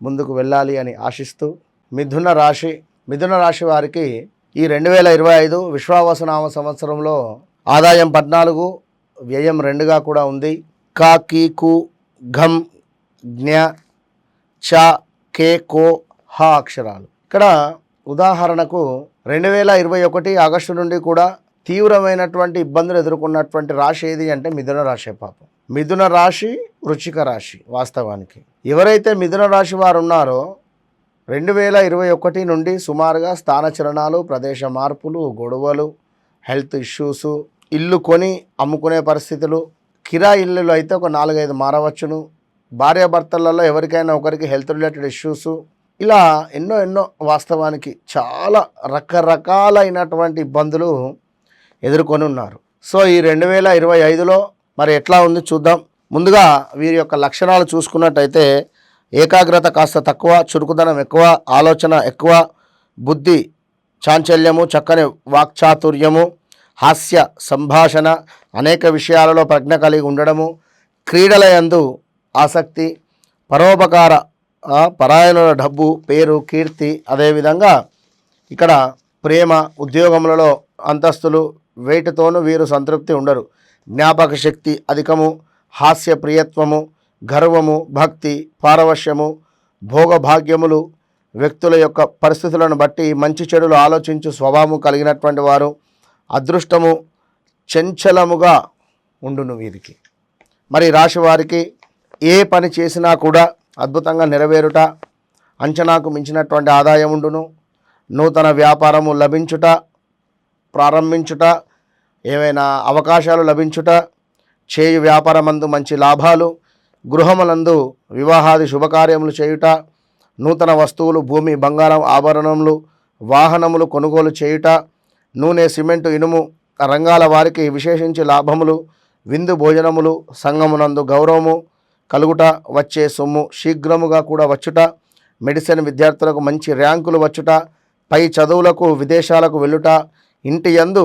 ముందుకు వెళ్ళాలి అని ఆశిస్తూ మిథున రాశి మిథున రాశి వారికి ఈ రెండు వేల ఇరవై ఐదు విశ్వావసనామ సంవత్సరంలో ఆదాయం పద్నాలుగు వ్యయం రెండుగా కూడా ఉంది. కా కీ కు ఘం జ్ఞ చ కే కో హ అక్షరాలు. ఇక్కడ ఉదాహరణకు రెండు వేల ఇరవై ఒకటి ఆగస్టు నుండి కూడా తీవ్రమైనటువంటి ఇబ్బందులు ఎదుర్కొన్నటువంటి రాశి ఏది అంటే మిథున రాశే పాపం. మిథున రాశి వృచ్చిక రాశి వాస్తవానికి. ఎవరైతే మిథున రాశి వారు ఉన్నారో రెండు వేల ఇరవై ఒకటి నుండి సుమారుగా స్థానచలనాలు ప్రదేశ మార్పులు గొడవలు హెల్త్ ఇష్యూస్ ఇల్లు కొని అమ్ముకునే పరిస్థితులు కిరా ఇల్లులు అయితే ఒక నాలుగైదు మారవచ్చును. భార్యాభర్తలలో ఎవరికైనా ఒకరికి హెల్త్ రిలేటెడ్ ఇష్యూస్. ఇలా ఎన్నో ఎన్నో వాస్తవానికి చాలా రకరకాలైనటువంటి ఇబ్బందులు ఎదుర్కొని ఉన్నారు సో ఈ రెండు వేల ఇరవై ఐదులో మరి ఎట్లా ఉంది చూద్దాం. ముందుగా వీరి యొక్క లక్షణాలు చూసుకున్నట్టయితే ఏకాగ్రత కాస్త తక్కువ చురుకుదనం ఎక్కువ ఆలోచన ఎక్కువ బుద్ధి చాంచల్యము చక్కని వాక్చాతుర్యము హాస్య సంభాషణ అనేక విషయాలలో ప్రజ్ఞ కలిగి ఉండడము క్రీడల యందు ఆసక్తి పరోపకార పరాయణుల డబ్బు పేరు కీర్తి అదేవిధంగా ఇక్కడ ప్రేమ ఉద్యోగములలో అంతస్తులు వేటితోనూ వీరు సంతృప్తి ఉండరు. జ్ఞాపక శక్తి అధికము హాస్య ప్రియత్వము గర్వము భక్తి పారవశ్యము భోగభాగ్యములు వ్యక్తుల యొక్క పరిస్థితులను బట్టి మంచి చెడులు ఆలోచించు స్వభావం కలిగినటువంటి వారు అదృష్టము చంచలముగా ఉండును వీరికి. మరి రాశి వారికి ఏ పని చేసినా కూడా అద్భుతంగా నెరవేరుట అంచనాకు మించినటువంటి ఆదాయం ఉండును. నూతన వ్యాపారము లభించుట ప్రారంభించుట ఏవైనా అవకాశాలు లభించుట చేయు వ్యాపారమందు మంచి లాభాలు గృహములందు వివాహాది శుభకార్యములు చేయుట నూతన వస్తువులు భూమి బంగారం ఆభరణములు వాహనములు కొనుగోలు చేయుట నూనె సిమెంటు ఇనుము రంగాల వారికి విశేషించి లాభములు విందు భోజనములు సంగమునందు గౌరవము కలుగుట వచ్చే సొమ్ము శీఘ్రముగా కూడా వచ్చుట మెడిసిన్ విద్యార్థులకు మంచి ర్యాంకులు వచ్చుట పై చదువులకు విదేశాలకు వెళ్ళుట ఇంటి యందు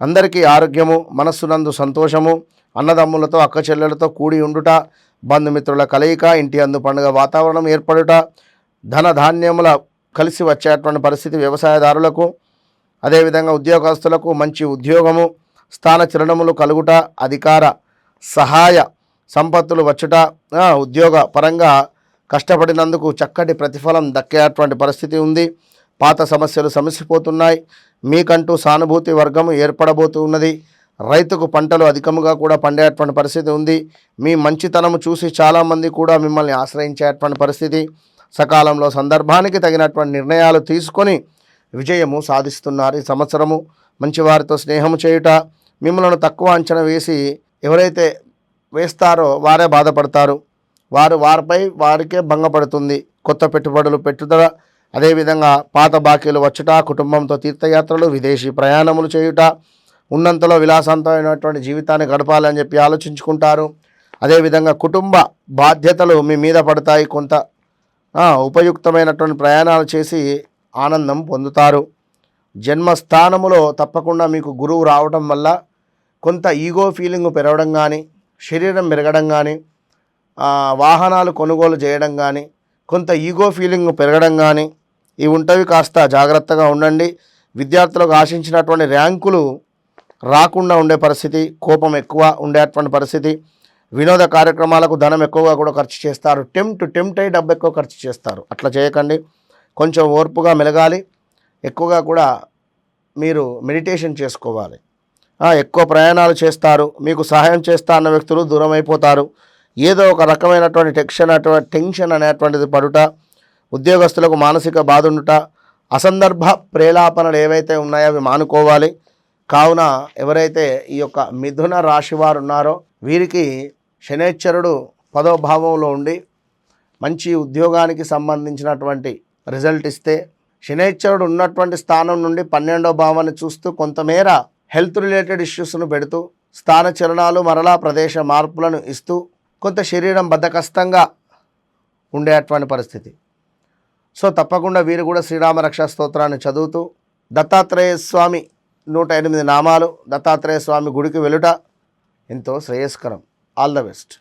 అందరికీ ఆరోగ్యము మనస్సునందు సంతోషము అన్నదమ్ములతో అక్క చెల్లెలతో కూడి ఉండుట బంధుమిత్రుల కలయిక ఇంటి అందు పండుగ వాతావరణం ఏర్పడుట ధన ధాన్యముల కలిసి వచ్చేటువంటి పరిస్థితి వ్యవసాయదారులకు అదేవిధంగా ఉద్యోగస్తులకు మంచి ఉద్యోగము స్థాన చిరణములు కలుగుట అధికార సహాయ సంపత్తులు వచ్చుట ఉద్యోగ పరంగా కష్టపడినందుకు చక్కటి ప్రతిఫలం దక్కేటువంటి పరిస్థితి ఉంది. పాత సమస్యలు సమసిపోతున్నాయి. మీకంటూ సానుభూతి వర్గము ఏర్పడబోతున్నది రైతుకు పంటలు అధికముగా కూడా పండేటువంటి పరిస్థితి ఉంది. మీ మంచితనము చూసి చాలామంది కూడా మిమ్మల్ని ఆశ్రయించేటువంటి పరిస్థితి. సకాలంలో సందర్భానికి తగినటువంటి నిర్ణయాలు తీసుకొని విజయము సాధిస్తున్నారు ఈ సంవత్సరము. మంచి వారితో స్నేహము చేయుట మిమ్మల్ని తక్కువ అంచనా వేసి ఎవరైతే వేస్తారో వారే బాధపడతారు. వారు వారిపై వారికే భంగపడుతుంది. కొత్త పెట్టుబడులు పెట్టుదల అదేవిధంగా పాత బాకీలు వచ్చుట కుటుంబంతో తీర్థయాత్రలు విదేశీ ప్రయాణములు చేయుట ఉన్నంతలో విలాసవంతమైనటువంటి జీవితాన్ని గడపాలని చెప్పి ఆలోచించుకుంటారు. అదేవిధంగా కుటుంబ బాధ్యతలు మీ మీద పడతాయి. కొంత ఉపయుక్తమైనటువంటి ప్రయాణాలు చేసి ఆనందం పొందుతారు. జన్మస్థానములో తప్పకుండా మీకు గురువు రావడం వల్ల కొంత ఈగో ఫీలింగ్ పెరగడం కానీ శరీరం పెరగడం కానీ వాహనాలు కొనుగోలు చేయడం కానీ కొంత ఈగో ఫీలింగ్ పెరగడం కానీ ఇవి ఉంటవి కాస్త జాగ్రత్తగా ఉండండి. విద్యార్థులకు ఆశించినటువంటి ర్యాంకులు రాకుండా ఉండే పరిస్థితి కోపం ఎక్కువ ఉండేటువంటి పరిస్థితి. వినోద కార్యక్రమాలకు ధనం ఎక్కువగా కూడా ఖర్చు చేస్తారు. టెంప్ట్ టెంప్ట్ అయ్యి డబ్బు ఎక్కువ ఖర్చు చేస్తారు. అట్లా చేయకండి. కొంచెం ఓర్పుగా మెలగాలి. ఎక్కువగా కూడా మీరు మెడిటేషన్ చేసుకోవాలి. ఎక్కువ ప్రయాణాలు చేస్తారు. మీకు సహాయం చేస్తా అన్న వ్యక్తులు దూరం అయిపోతారు ఏదో ఒక రకమైనటువంటి టెన్షన్ అటువంటి టెన్షన్ అనేటువంటిది పడుట ఉద్యోగస్తులకు మానసిక బాధ ఉండుట అసందర్భ ప్రేలాపనలు ఏవైతే ఉన్నాయో అవి మానుకోవాలి. కావున ఎవరైతే ఈ యొక్క మిథున రాశి వారు ఉన్నారో వీరికి శనేశ్వరుడు పదో భావంలో ఉండి మంచి ఉద్యోగానికి సంబంధించినటువంటి రిజల్ట్ ఇస్తే శనేశ్వరుడు ఉన్నటువంటి స్థానం నుండి పన్నెండో భావాన్ని చూస్తూ కొంతమేర హెల్త్ రిలేటెడ్ ఇష్యూస్ను పెడుతూ స్థాన చలనాలు మరలా ప్రదేశ మార్పులను ఇస్తూ కొంత శరీరం బద్దకస్తంగా ఉండేటువంటి పరిస్థితి. సో తప్పకుండా వీరు కూడా శ్రీరామ రక్షా స్తోత్రాన్ని చదువుతూ దత్తాత్రేయ స్వామి నూట ఎనిమిది నామాలు దత్తాత్రేయ స్వామి గుడికి వెలుట ఎంతో శ్రేయస్కరం. All the best.